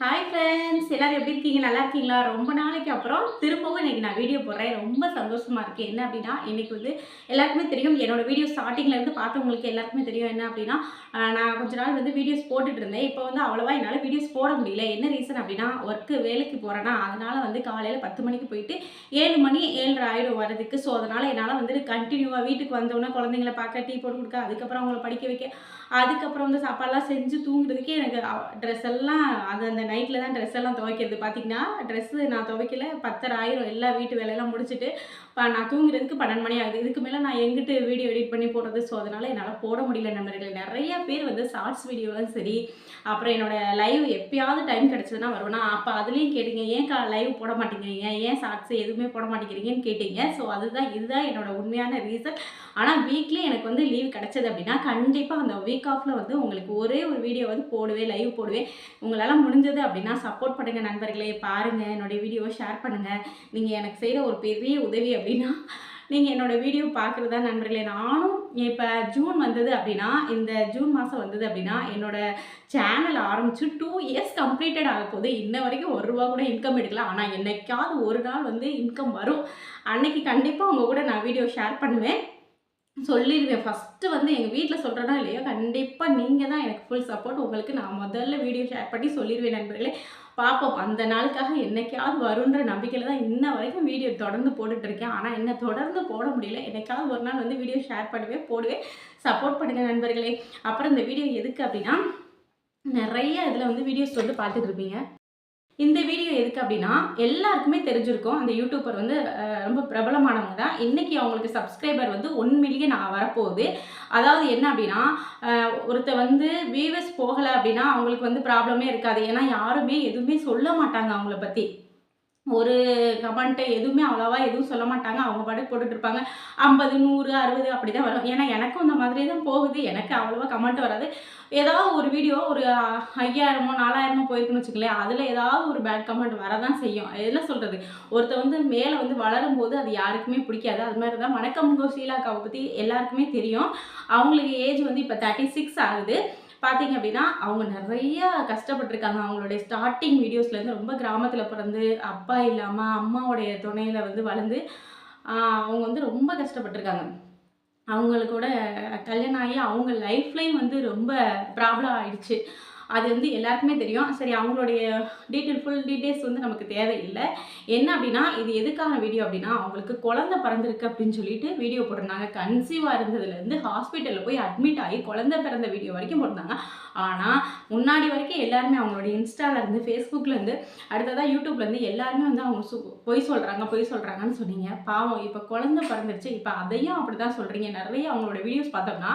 Hi friends எல்லாரும் எப்படி இருக்கீங்க? நல்லா இருக்கீங்களா? ரொம்ப நாளைக்கு அப்புறம் திரும்பவும் இன்றைக்கி நான் வீடியோ போடுறேன். ரொம்ப சந்தோஷமாக இருக்குது என்ன அப்படின்னா இன்றைக்கி வந்து எல்லாருக்குமே தெரியும். என்னோடய வீடியோ ஸ்டார்டிங்லேருந்து பார்த்தவங்களுக்கு எல்லாருக்குமே தெரியும் என்ன அப்படின்னா நான் கொஞ்ச நாள் வந்து வீடியோஸ் போட்டுட்டு இருந்தேன். இப்போ வந்து அவ்வளோவா என்னால் வீடியோஸ் போட முடியல. என்ன ரீசன் அப்படின்னா ஒர்க்கு வேலைக்கு போகிறேன்னா அதனால் வந்து காலையில் பத்து மணிக்கு போயிட்டு ஏழு மணி ஏழரை ஆயிடும் வரதுக்கு ஸோ அதனால் என்னால் வந்து கண்டினியூவாக வீட்டுக்கு வந்தோடனே குழந்தைங்கள பார்க்க டீ போட்டு கொடுக்க அதுக்கப்புறம் அவங்கள படிக்க வைக்க அதுக்கப்புறம் வந்து சாப்பாடெல்லாம் செஞ்சு தூங்குறதுக்கே எனக்கு ட்ரெஸ் எல்லாம் அது அந்த நைட்டில் தான் ட்ரெஸ் எல்லாம் துவைக்கிறது. பார்த்தீங்கன்னா ட்ரெஸ்ஸு நான் துவைக்கல. பத்தரை ஆயிரம் எல்லா வீட்டு வேலையெல்லாம் முடிச்சுட்டு இப்போ நான் தூங்குறதுக்கு பன்னெண்டு மணி ஆகுது. இதுக்கு மேலே நான் எங்கிட்டு வீடியோ எடிட் பண்ணி போடுறது? ஸோ அதனால் என்னால் போட முடியல நண்பர்கள். நிறைய பேர் வந்து ஷார்ட்ஸ் வீடியோவும் சரி அப்புறம் என்னோடய லைவ் எப்பயாவது டைம் கிடச்சதுன்னா வருவேன்னா அப்போ அதுலேயும் கேட்டீங்க ஏன் கா லைவ் போட மாட்டேங்கிறீங்க? ஏன் ஷார்ட்ஸ் எதுவுமே போட மாட்டேங்கிறீங்கன்னு கேட்டீங்க. ஸோ அதுதான் இதுதான் என்னோட உண்மையான ரீசன் ஆனால் வீக்லி எனக்கு வந்து லீவ் கிடச்சது அப்படின்னா கண்டிப்பாக அந்த வீக் ஆஃபில் வந்து உங்களுக்கு ஒரே ஒரு வீடியோ வந்து போடுவேன் லைவ் போடுவேன். உங்களால் பிடிச்சிருந்தது அப்படின்னா சப்போர்ட் பண்ணுங்கள் நண்பர்களே. பாருங்கள் என்னுடைய வீடியோவை ஷேர் பண்ணுங்கள் நீங்கள் எனக்கு செய்கிற ஒரு பெரிய உதவி அப்படின்னா நீங்கள் என்னோடய வீடியோ பார்க்குறதா நண்பர்களே. நானும் இப்போ ஜூன் வந்தது அப்படின்னா இந்த ஜூன் மாதம் வந்தது அப்படின்னா என்னோடய சேனல் ஆரம்பித்து டூ இயர்ஸ் கம்ப்ளீட்டட் ஆக போகுது. இன்ன வரைக்கும் ஒரு ரூபா கூட இன்கம் எடுக்கல. ஆனால் என்னைக்காவது ஒரு நாள் வந்து இன்கம் வரும். அன்னைக்கு கண்டிப்பாக உங்கள் கூட நான் வீடியோ ஷேர் பண்ணுவேன். சொல்லிடுவேன் ஃபஸ்ட்டு வந்து எங்கள் வீட்டில் சொல்கிறேன்னா இல்லையோ கண்டிப்பாக நீங்கள் தான் எனக்கு ஃபுல் சப்போர்ட் உங்களுக்கு நான் முதல்ல வீடியோ ஷேர் பண்ணி சொல்லிடுவேன் நண்பர்களே. பார்ப்போம் அந்த நாளுக்காக என்னைக்காவது வருன்ற நம்பிக்கையில் தான் இன்ன வரைக்கும் வீடியோ தொடர்ந்து போட்டுட்ருக்கேன் ஆனால் என்ன தொடர்ந்து போட முடியல. என்னைக்காவது ஒரு நாள் வந்து வீடியோ ஷேர் பண்ணுவேன் போடுவேன். சப்போர்ட் பண்ணுங்கள் நண்பர்களே. அப்புறம் இந்த வீடியோ எதுக்கு அப்படின்னா நிறைய இதில் வந்து வீடியோஸ் வந்து பார்த்துட்ருப்பீங்க இந்த வீடியோ எதுக்கு அப்படின்னா எல்லாருக்குமே தெரிஞ்சிருக்கும் அந்த யூடியூபர் வந்து ரொம்ப பிரபலமானவங்க தான். இன்னைக்கு அவங்களுக்கு சப்ஸ்கிரைபர் வந்து ஒன் மில்லியன் வரப்போகுது. அதாவது என்ன அப்படின்னா ஒருத்தர் வந்து வியூவர்ஸ் போகலை அப்படின்னா அவங்களுக்கு வந்து ப்ராப்ளமே இருக்காது. ஏன்னா யாருமே எதுவுமே சொல்ல மாட்டாங்க அவங்கள பற்றி ஒரு கமெண்ட்டு எதுவுமே அவ்வளோவா எதுவும் சொல்ல மாட்டாங்க. அவங்க பாட்டு போட்டுட்டு இருப்பாங்க ஐம்பது நூறு அறுபது அப்படி தான் வரும். ஏன்னா எனக்கும் அந்த மாதிரி தான் போகுது. எனக்கு அவ்வளோவா கமெண்ட் வராது. ஏதாவது ஒரு வீடியோ ஒரு ஐயாயிரமோ நாலாயிரமோ போயிருக்குன்னு வச்சுக்கலேன் அதில் ஏதாவது ஒரு பேட் கமெண்ட் வரதான் செய்யும். என்ன சொல்கிறது ஒருத்தர் வந்து மேலே வந்து வளரும் போது அது யாருக்குமே பிடிக்காது. அது மாதிரி தான் வணக்கம் கோஷீலாக்காவை பற்றி எல்லாருக்குமே தெரியும். அவங்களுக்கு ஏஜ் வந்து இப்போ தேர்ட்டி சிக்ஸ் ஆகுது. பார்த்தீங்க அப்படின்னா அவங்க நிறைய கஷ்டப்பட்டிருக்காங்க. அவங்களுடைய ஸ்டார்டிங் வீடியோஸ்லேருந்து ரொம்ப கிராமத்தில் பிறந்து அப்பா இல்லாமல் அம்மாவுடைய துணையில் வந்து வளர்ந்து அவங்க வந்து ரொம்ப கஷ்டப்பட்டிருக்காங்க. அவங்களுக்கூட கல்யாணம் ஆகி அவங்க லைஃப்லேயும் வந்து ரொம்ப ப்ராப்ளம் ஆயிடுச்சு. அது வந்து எல்லாருக்குமே தெரியும். சரி அவங்களுடைய டீட்டெயில் ஃபுல் டீட்டெயில்ஸ் வந்து நமக்கு தேவையில்லை. என்ன அப்படின்னா இது எதுக்கான வீடியோ அப்படின்னா அவங்களுக்கு குழந்தை பிறந்திருக்கு அப்படின்னு சொல்லிட்டு வீடியோ போட்டிருந்தாங்க. கன்சீவாக இருந்ததுலேருந்து ஹாஸ்பிட்டலில் போய் அட்மிட் ஆகி குழந்தை பிறந்த வீடியோ வரைக்கும் போட்டிருந்தாங்க. ஆனால் முன்னாடி வரைக்கும் எல்லாருமே அவங்களுடைய இன்ஸ்டால ஃபேஸ்புக்லேருந்து அடுத்ததாக யூடியூப்லேருந்து எல்லாருமே வந்து அவங்க சு பொய் சொல்கிறாங்க பொய் சொல்கிறாங்கன்னு சொன்னீங்க. பாவம் இப்போ குழந்தை பிறந்துருச்சு இப்போ அதையும் அப்படி தான் சொல்கிறீங்க நிறைய அவங்களோட வீடியோஸ் பார்த்தோம்னா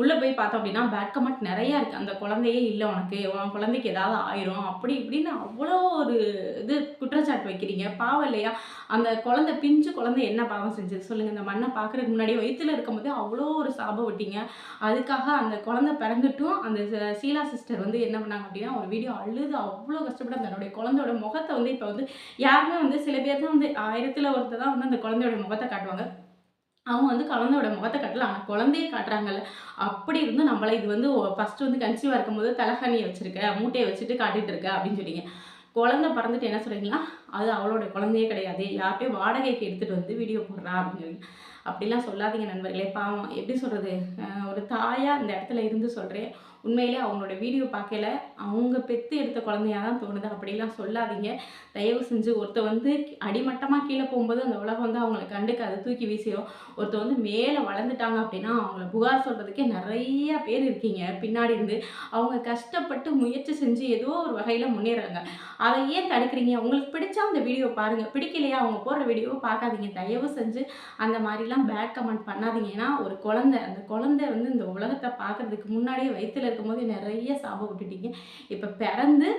உள்ளே போய் பார்த்தோம் அப்படின்னா பேட் கமெண்ட் நிறையா இருக்குது அந்த குழந்தையே இல்லை உனக்கு உன் குழந்தைக்கு ஏதாவது ஆயிரும். அப்படி இப்படின்னு அவ்வளோ ஒரு இது குற்றச்சாட்டு வைக்கிறீங்க. பாவம் இல்லையா? அந்த குழந்தை பிஞ்சு குழந்தை என்ன பாவம் செஞ்சது? சொல்லுங்கள் இந்த மண்ணை பார்க்குறதுக்கு முன்னாடி வயிற்றுல இருக்கும்போதே அவ்வளோ ஒரு சாபம் விட்டீங்க அதுக்காக அந்த குழந்தை பிறந்துட்டும் அந்த சீலா சிஸ்டர் வந்து என்ன பண்ணாங்க அப்படின்னா ஒரு வீடியோ அழுது அவ்வளோ கஷ்டப்பட்டு தன்னுடைய குழந்தையோட முகத்தை வந்து இப்போ வந்து யாருமே வந்து சில பேர் தான் வந்து ஆயிரத்தில் ஒருத்தர் தான் வந்து அந்த குழந்தையோட முகத்தை காட்டுவாங்க. அவங்க வந்து குழந்தையோட முகத்தை கட்டல. ஆனால் குழந்தைய காட்டுறாங்கல்ல. அப்படி இருந்து நம்மளை இது வந்து ஃபஸ்ட்டு வந்து கன்சீவாக இருக்கும்போது தலகாணியை வச்சுருக்க மூட்டையை வச்சுட்டு காட்டிகிட்டு இருக்க அப்படின்னு சொல்லிங்க. குழந்தை பிறந்துட்டு என்ன சொல்கிறீங்களா அது அவளோட குழந்தையே கிடையாது. யார்கிட்டயும் வாடகைக்கு எடுத்துகிட்டு வந்து வீடியோ போடுறா அப்படின்னு சொல்லி அப்படிலாம் சொல்லாதீங்க நண்பர்களே. பாவம். எப்படி சொல்கிறது நான் ஒரு தாயாக இந்த இடத்துல இருந்து சொல்கிறேன் உண்மையிலே அவங்களோட வீடியோ பார்க்கல அவங்க பெற்று எடுத்த குழந்தையாக தான் தோணுது. அப்படிலாம் சொல்லாதீங்க. தயவு செஞ்சு ஒருத்தர் வந்து அடிமட்டமாக கீழே போகும்போது அந்த உலகம் வந்து அவங்கள கண்டுக்காது தூக்கி வீசிடும் ஒருத்தர் வந்து மேலே வளர்ந்துட்டாங்க அப்படின்னா அவங்கள புகார் சொல்கிறதுக்கே நிறைய பேர் இருக்கீங்க. பின்னாடி இருந்து அவங்க கஷ்டப்பட்டு முயற்சி செஞ்சு ஏதோ ஒரு வகையில் முன்னேறாங்க. அதை ஏன் தடுக்கிறீங்க? உங்களுக்கு பிடிச்சா அந்த வீடியோ பாருங்கள் பிடிக்கலையா? அவங்க போடுற வீடியோவை பார்க்காதீங்க. தயவு செஞ்சு அந்த மாதிரிலாம் பேட் கமெண்ட் பண்ணாதீங்க. ஏன்னா ஒரு குழந்தை அந்த குழந்தை வந்து இந்த உலகத்தை பார்க்கறதுக்கு முன்னாடியே வயிற்றில் இருக்கும்போது நிறைய சாபம் விட்டுட்டீங்க இப்போ பிறந்து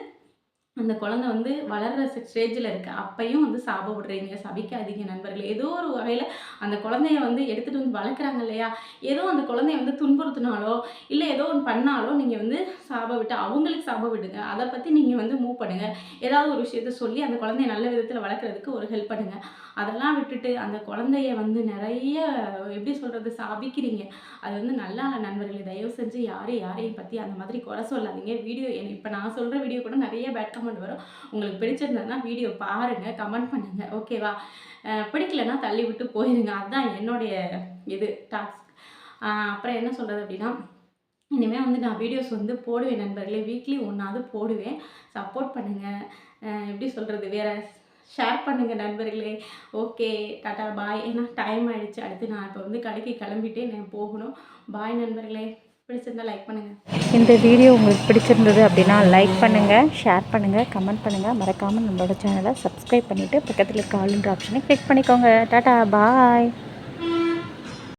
அந்த குழந்தை வந்து வளர்கிற ஸ்டேஜில் இருக்கு. அப்பையும் வந்து சாப விடுறீங்க சபிக்காதீங்க நண்பர்கள். ஏதோ ஒரு வகையில் அந்த குழந்தைய வந்து எடுத்துகிட்டு வந்து வளர்க்குறாங்க இல்லையா? ஏதோ அந்த குழந்தைய வந்து துன்புறுத்தினாலோ இல்லை ஏதோ ஒன்று பண்ணாலோ நீங்கள் வந்து சாப விட்டு அவங்களுக்கு சாப விடுங்க. அதை பற்றி நீங்கள் வந்து மூவ் பண்ணுங்கள் ஏதாவது ஒரு விஷயத்த சொல்லி அந்த குழந்தைய நல்ல விதத்தில் வளர்க்குறதுக்கு ஒரு ஹெல்ப் பண்ணுங்கள் அதெல்லாம் விட்டுட்டு அந்த குழந்தைய வந்து நிறைய எப்படி சொல்கிறது சாபிக்கிறீங்க. அது வந்து நல்லா நண்பர்களை. தயவு தெரிஞ்சு யாரையும் யாரையும் பற்றி அந்த மாதிரி குறை சொல்லாதீங்க. வீடியோ இப்போ நான் சொல்கிற வீடியோ கூட நிறைய பேட் கமெண்ட் வரும். உங்களுக்கு பிடிச்சிருந்ததுன்னா வீடியோ பாருங்கள் கமெண்ட் பண்ணுங்கள் ஓகேவா பிடிக்கலன்னா தள்ளி விட்டு போயிருங்க. அதுதான் என்னுடைய இது டாஸ்க் அப்புறம் என்ன சொல்கிறது அப்படின்னா இனிமேல் வந்து நான் வீடியோஸ் வந்து போடுவேன் நண்பர்களே. வீக்லி ஒன்றாவது போடுவேன். சப்போர்ட் பண்ணுங்கள் எப்படி சொல்கிறது வேறு ஷேர் பண்ணுங்கள் நண்பர்களே. ஓகே டாட்டா பாய் ஏன்னா டைம் ஆயிடுச்சு. அடுத்து நான் இப்போ வந்து கடைக்கு கிளம்பிட்டே நான் போகணும். பாய் நண்பர்களே. பிடிச்சிருந்தா லைக் பண்ணுங்கள் இந்த வீடியோ உங்களுக்கு பிடிச்சிருந்தது அப்படின்னா லைக் பண்ணுங்கள் ஷேர் பண்ணுங்கள் கமெண்ட் பண்ணுங்கள் மறக்காமல் நம்மளோட சேனலை சப்ஸ்கிரைப் பண்ணிவிட்டு பக்கத்தில் இருக்க ஆளுன்ற ஆப்ஷனை கிளிக் பண்ணிக்கோங்க. டாட்டா பாய்